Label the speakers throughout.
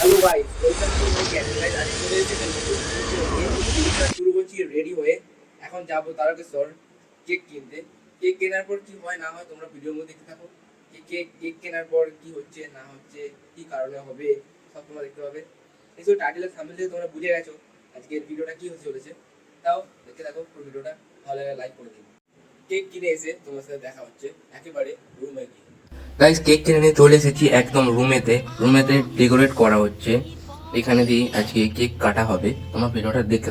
Speaker 1: Hello guys শুরু করছি ready হয়ে। এখন যাব তারকেশ্বর কেক কিনতে। কেক কেনার পর কি হয়, না হয় তোমরা ভিডিওর মধ্যে দেখতে থাকো। যে কেক কেক কেনার পর কি হচ্ছে, না হচ্ছে, কি কারণে হবে, সব তোমরা দেখতে পাবে। এই টাইটেলের সামনে থেকে তোমরা বুঝে গেছো আজকের ভিডিওটা কি হতে চলেছে। তাও দেখতে থাকো, পুরো ভিডিওটা ভালো লাগে লাইক করে দিন কেক কিনে এসে তোমার সাথে দেখা হচ্ছে। একেবারে রুমে গিয়ে। গাইস কেক কিনে নিয়ে চলে এসেছি একদম রুমেতে রুমেতে ডেকোরেট করা হচ্ছে। এখানে দিয়ে আজকে কেক কাটা হবে। আমার ভিডিওটা দেখে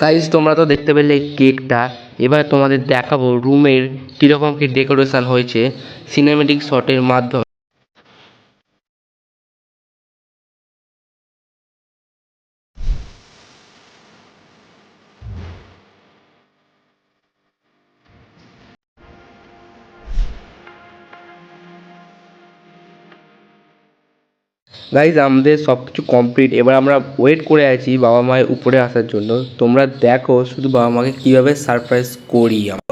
Speaker 1: গাইস তোমরা তো দেখতে পেলে কেকটা। এবার তোমাদের দেখাবো রুমের কীরকম কি ডেকোরেশন হয়েছে সিনেমেটিক শটের মাধ্যমে। গাইজ আমাদের সব কিছু কমপ্লিট এবার আমরা ওয়েট করে আছি বাবা মায়ের উপরে আসার জন্য। তোমরা দেখো শুধু বাবা মাকে কীভাবে সারপ্রাইজ করি আমরা।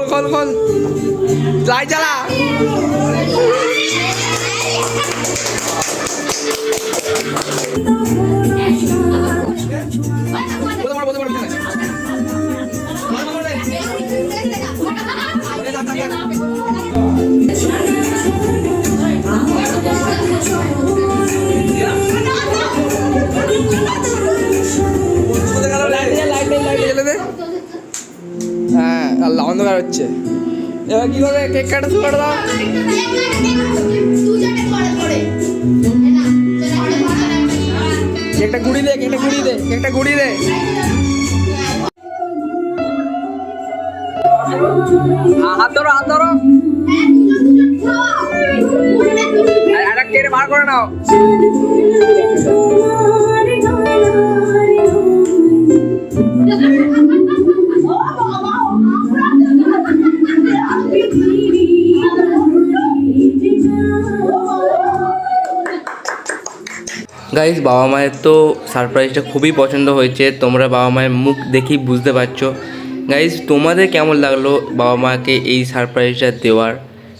Speaker 2: আল্লাহ অন্ধকার হচ্ছে এবার কি করবে কেক কাটা শুরু করে দাও কেকটা গুড়ি দে কেকটা গুড়ি দে কেকটা গুড়ি দে হাত ধরো হাত ধরো একটা কেটে বার করে নাও
Speaker 1: গাইজ বাবা মায়ের তো সারপ্রাইজটা খুবই পছন্দ হয়েছে। তোমরা বাবা মায়ের মুখ দেখেই বুঝতে পারছ। গাইজ তোমাদের কেমন লাগল বাবা মাকে এই সারপ্রাইজটা দেওয়ার?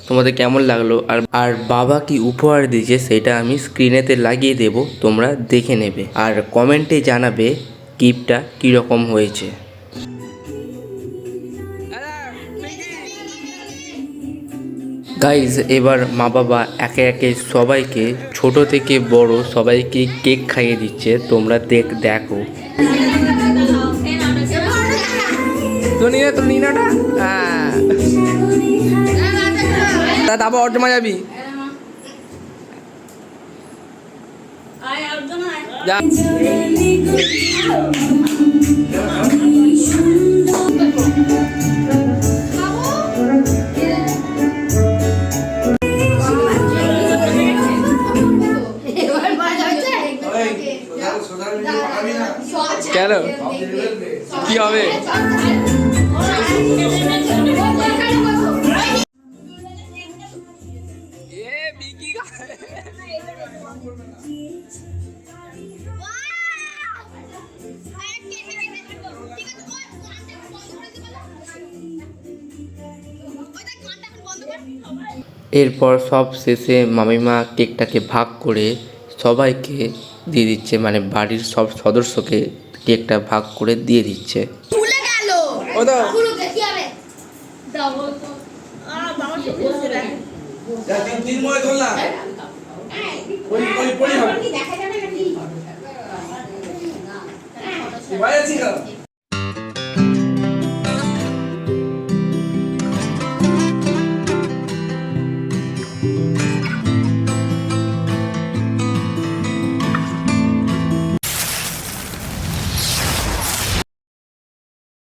Speaker 1: তোমাদের কেমন লাগল? আর আর বাবা কি উপহার দিয়েছে সেটা আমি স্ক্রিনেতে লাগিয়ে দেব, তোমরা দেখে নেবে। আর কমেন্টে জানাবে গিফটটা কীরকম হয়েছে। গাইজ এবার মা বাবা একে একে সবাইকে ছোট থেকে বড় সবাইকে কেক খাইয়ে দিচ্ছে তোমরা দেখ দেখো।
Speaker 2: হ্যাঁ। তারপর অর্জন যাবি? যা। কেন? কি হবে?
Speaker 1: এরপর সব শেষে মামিমা কেকটাকে ভাগ করে সবাইকে দিয়ে দিচ্ছে মানে বাড়ির সব সদস্যকে কেকটা ভাগ করে দিয়ে দিচ্ছে।
Speaker 3: দেখা। যাবে